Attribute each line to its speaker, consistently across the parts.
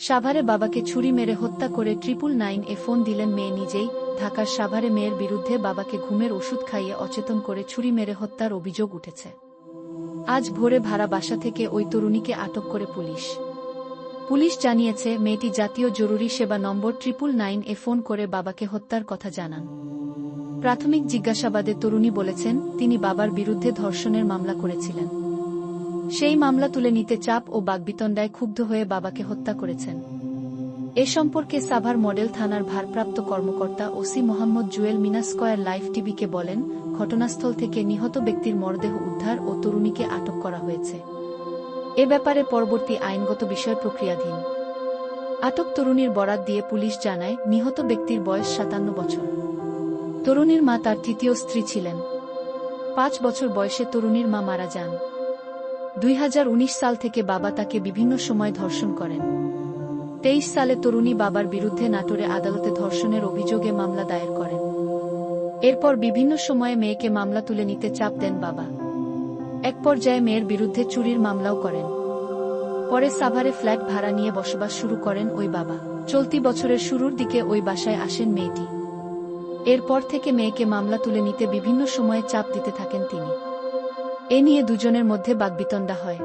Speaker 1: সাভারে বাবাকে ছুরি মেরে হত্যা করে ট্রিপল নাইন এ ফোন দিলেন মেয়ে নিজেই, ঢাকার সাভারে মেয়ের বিরুদ্ধে বাবাকে ঘুমের ওষুধ খাইয়ে অচেতন করে ছুরি মেরে হত্যার অভিযোগ উঠেছে। আজ ভোরে ভাড়া বাসা থেকে ওই তরুণীকে আটক করে পুলিশ। পুলিশ জানিয়েছে, মেয়েটি জাতীয় জরুরি সেবা নম্বর ট্রিপল নাইন এ ফোন করে বাবাকে হত্যার কথা জানান। প্রাথমিক জিজ্ঞাসাবাদে তরুণী বলেছেন, তিনি বাবার বিরুদ্ধে ধর্ষণের মামলা করেছিলেন। সেই মামলা তুলে নিতে চাপ ও বাগবিতণ্ডায় ক্ষুব্ধ হয়ে বাবাকে হত্যা করেছেন। এ সম্পর্কে সাভার মডেল থানার ভারপ্রাপ্ত কর্মকর্তা OC Mohammad Jewel Mina square live টিভিকে বলেন, ঘটনাস্থল থেকে নিহত ব্যক্তির মরদেহ উদ্ধার ও তরুণীকে আটক করা হয়েছে। এ ব্যাপারে পরবর্তী আইনগত বিষয় প্রক্রিয়াধীন। আটক তরুণীর বরাত দিয়ে পুলিশ জানায়, নিহত ব্যক্তির বয়স সাতান্ন বছর। তরুণীর মা তার তৃতীয় স্ত্রী ছিলেন। পাঁচ বছর বয়সে তরুণীর মা মারা যান। দুই হাজার উনিশ সাল থেকে বাবা তাকে বিভিন্ন সময় ধর্ষণ করেন। তেইশ সালে তরুণী বাবার বিরুদ্ধে নাটোরে আদালতে ধর্ষণের অভিযোগে মামলা দায়ের করেন। এরপর বিভিন্ন সময়ে মেয়েকে মামলা তুলে নিতে চাপ দেন বাবা। এক পর্যায়ে মেয়ের বিরুদ্ধে চুরির মামলাও করেন। পরে সাভারে ফ্ল্যাট ভাড়া নিয়ে বসবাস শুরু করেন ওই বাবা। চলতি বছরের শুরুর দিকে ওই বাসায় আসেন মেয়েটি। এরপর থেকে মেয়েকে মামলা তুলে নিতে বিভিন্ন সময়ে চাপ দিতে থাকেন তিনি। এ নিয়ে দুজনের মধ্যে বাগবিতণ্ডা হয়।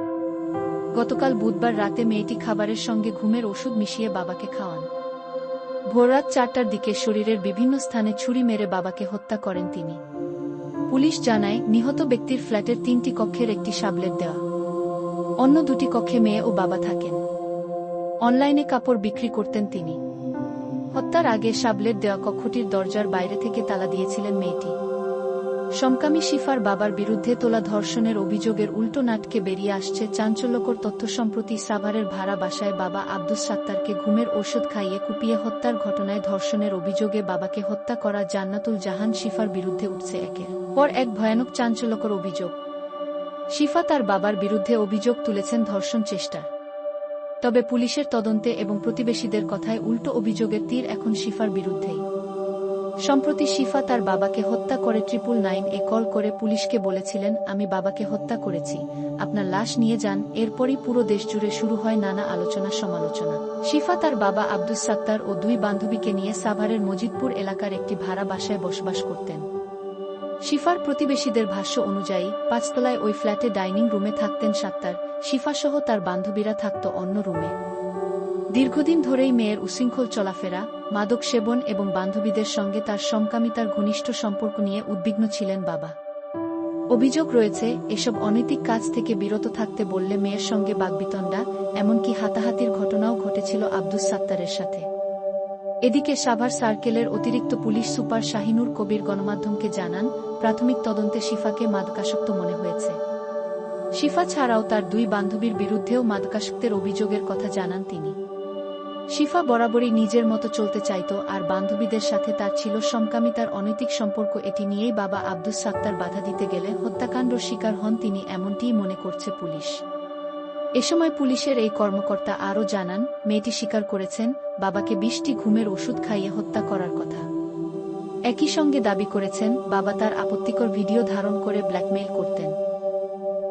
Speaker 1: গতকাল বুধবার রাতে মেয়েটি খাবারের সঙ্গে ঘুমের ওষুধ মিশিয়ে বাবাকে খাওয়ান। ভোররাত চারটার দিকে শরীরের বিভিন্ন স্থানে ছুরি মেরে বাবাকে হত্যা করেন তিনি। পুলিশ জানায়, নিহত ব্যক্তির ফ্ল্যাটের তিনটি কক্ষের একটি সাবলেট দেওয়া। অন্য দুটি কক্ষে মেয়ে ও বাবা থাকেন। অনলাইনে কাপড় বিক্রি করতেন তিনি। হত্যার আগে সাবলেট দেওয়া কক্ষটির দরজার বাইরে থেকে তালা দিয়েছিলেন মেয়েটি। সমকামী শিফার বাবার বিরুদ্ধে তোলা ধর্ষণের অভিযোগের উল্টো নাটকে বেরিয়ে আসছে চাঞ্চল্যকর তথ্য সম্প্রতি সাভারের ভাড়া বাসায় বাবা আব্দুস সাত্তারকে ঘুমের ঔষধ খাইয়ে কুপিয়ে হত্যার ঘটনায় ধর্ষণের অভিযোগে বাবাকে হত্যা করা জান্নাতুল জাহান শিফার বিরুদ্ধে উঠছে একের পর এক ভয়ানক চাঞ্চল্যকর অভিযোগ। শিফা তার বাবার বিরুদ্ধে অভিযোগ তুলেছেন ধর্ষণ চেষ্টা তবে পুলিশের তদন্তে এবং প্রতিবেশীদের কথায় উল্টো অভিযোগের তীর এখন শিফার বিরুদ্ধেই। সম্প্রতি শিফা তার বাবাকে হত্যা করে ট্রিপল নাইন এ কল করে পুলিশকে বলেছিলেন, আমি বাবাকে হত্যা করেছি। আপনার লাশ নিয়ে যান। এরপরই পুরো দেশ জুড়ে শুরু হয় নানা আলোচনা সমালোচনা। শিফা তার বাবা আব্দুস সাত্তার ও দুই বান্ধবীকে নিয়ে সাভারের মজিদপুর এলাকার একটি ভাড়া বাসায় বসবাস করতেন। শিফার প্রতিবেশীদের ভাষ্য অনুযায়ী, পাঁচতলায় ওই ফ্ল্যাটে ডাইনিং রুমে থাকতেন সাত্তার। শিফাসহ তার বান্ধবীরা থাকত অন্য রুমে। দীর্ঘদিন ধরেই মেয়ের উশৃঙ্খল চলাফেরা, মাদক সেবন এবং বান্ধবীদের সঙ্গে তার সমকামিতার ঘনিষ্ঠ সম্পর্ক নিয়ে উদ্বিগ্ন ছিলেন বাবা। অভিযোগ রয়েছে, এসব অনৈতিক কাজ থেকে বিরত থাকতে বললে মেয়ের সঙ্গে বাগবিতণ্ডা, এমনকি হাতাহাতির ঘটনাও ঘটেছিল আব্দুস সাত্তারের সাথে। এদিকে সাভার সার্কেলের অতিরিক্ত পুলিশ সুপার শাহিনুর কবির গণমাধ্যমকে জানান, প্রাথমিক তদন্তে শিফাকে মাদকাসক্ত মনে হয়েছে। শিফা ছাড়াও তার দুই বান্ধবীর বিরুদ্ধেও মাদকাসক্তের অভিযোগের কথা জানান তিনি। শিফা বরাবরই নিজের মতো চলতে চাইত, আর বান্ধবীদের সাথে তার ছিল সমকামিতার অনৈতিক সম্পর্ক। এটি নিয়েই বাবা আব্দুস সাত্তার বাধা দিতে গেলে হত্যাকাণ্ড শিকার হন তিনি এমনটিই মনে করছে পুলিশ। এ সময় পুলিশের এই কর্মকর্তা আরও জানান, মেয়েটি স্বীকার করেছেন, বাবাকে বিশটি ঘুমের ওষুধ খাইয়ে হত্যা করার কথা। একই সঙ্গে দাবি করেছেন, বাবা তার আপত্তিকর ভিডিও ধারণ করে ব্ল্যাকমেইল করতেন।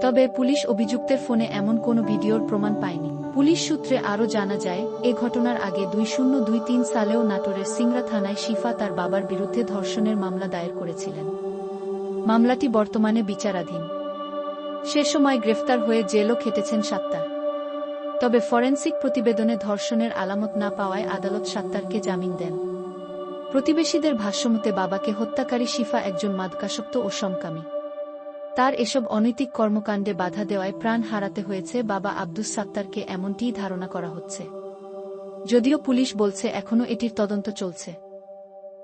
Speaker 1: তবে পুলিশ অভিযুক্তের ফোনে এমন কোনো ভিডিওর প্রমাণ পায়নি। পুলিশ সূত্রে আরও জানা যায়, এ ঘটনার আগে দুই শূন্য দুই তিন সালেও নাটোরের সিংড়া থানায় শিফা তার বাবার বিরুদ্ধে ধর্ষণের মামলা দায়ের করেছিলেন। মামলাটি বর্তমানে বিচারাধীন। সে সময় গ্রেফতার হয়ে জেলও খেটেছেন সাত্তার। তবে ফরেন্সিক প্রতিবেদনে ধর্ষণের আলামত না পাওয়ায় আদালত সাত্তারকে জামিন দেন। প্রতিবেশীদের ভাষ্যমতে বাবাকে হত্যাকারী শিফা একজন মাদকাসক্ত ও সমকামী। তার এসব অনৈতিক কর্মকাণ্ডে বাধা দেওয়ায় প্রাণ হারাতে হয়েছে বাবা আব্দুস সাত্তারকে এমনটিই ধারণা করা হচ্ছে। যদিও পুলিশ বলছে এখনও এটির তদন্ত চলছে।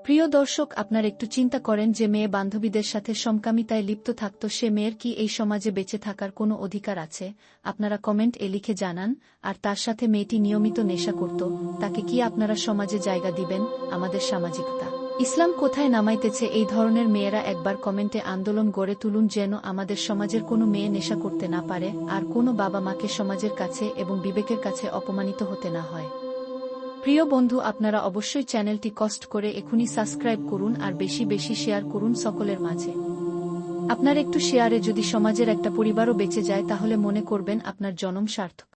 Speaker 1: প্রিয় দর্শক, আপনার একটু চিন্তা করেন যে মেয়ে বান্ধবীদের সাথে সমকামিতায় লিপ্ত থাকত সে মেয়ের কি এই সমাজে বেঁচে থাকার কোনো অধিকার আছে? আপনারা কমেন্ট এ লিখে জানান, আর তার সাথে মেয়েটি নিয়মিত নেশা করত, তাকে কি আপনারা সমাজে জায়গা দিবেন? আমাদের সামাজিকতা। ইসলাম কোথায় নামাইতেছে এই ধরনের মেয়েরা একবার কমেন্টে আন্দোলন গড়ে তুলুন যেন আমাদের সমাজের কোনো মেয়ে নেশা করতে না পারে, আর কোনো বাবা মাকে সমাজের কাছে এবং বিবেকের কাছে অপমানিত হতে না হয়। প্রিয় বন্ধু, আপনারা অবশ্যই চ্যানেলটি কষ্ট করে এখনই সাবস্ক্রাইব করুন আর বেশি বেশি শেয়ার করুন সকলের মাঝে। আপনার একটু শেয়ারে যদি সমাজের একটা পরিবারও বেঁচে যায় তাহলে মনে করবেন আপনার জনম সার্থক।